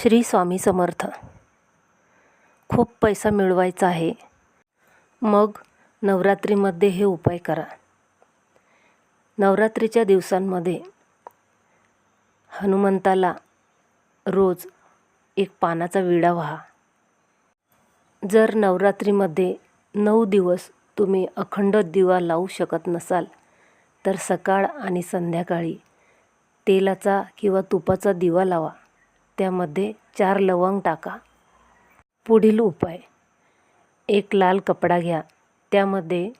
श्री स्वामी समर्थ. खूप पैसा मिळवायचा आहे. मग नवरात्रीमध्ये हे उपाय करा. नवरात्रीच्या दिवसांमध्ये हनुमंताला रोज एक पानाचा विडा व्हा. जर नवरात्रीमध्ये नऊ दिवस तुम्ही अखंड दिवा लावू शकत नसाल तर सकाळ आणि संध्याकाळी तेलाचा किंवा तुपाचा दिवा लावा. त्यामध्ये चार लवंग टाका. पुढील उपाय. एक लाल कपडा घ्या. त्यामध्ये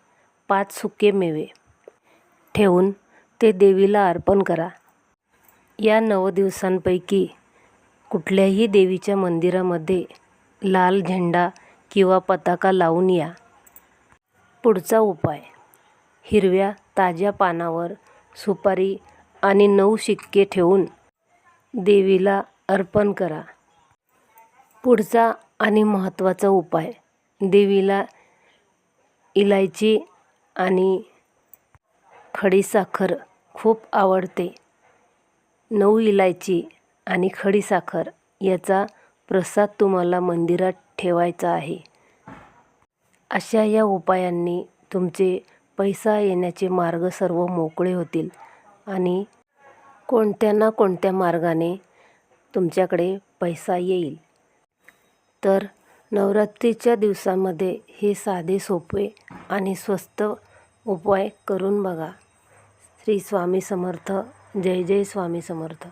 पाच सुके मेवे. ठेवून ते देवीला अर्पण करा. या नऊ दिवसांपैकी कुठल्याही देवीच्या मंदिरामध्ये लाल झेंडा किंवा पताका लावून या. पुढचा उपाय. हिरव्या ताज्या पानावर सुपारी आणि नऊ शिक्के ठेवून देवीला अर्पण करा. पुढचा आणि महत्त्वाचा उपाय देवीला इलायची आणि खडीसाखर खूप आवडते. नऊ इलायची आणि खडीसाखर याचा प्रसाद तुम्हाला मंदिरात ठेवायचा आहे. अशा या उपायांनी तुमचे पैसा येण्याचे मार्ग सर्व मोकळे होतील आणि कोणत्या ना कोणत्या मार्गाने तुमच्याकडे पैसा येईल. तर नवरात्रीच्या दिवसामध्ये हे साधे सोपे आणि स्वस्त उपाय करून बघा. श्री स्वामी समर्थ. जय जय स्वामी समर्थ.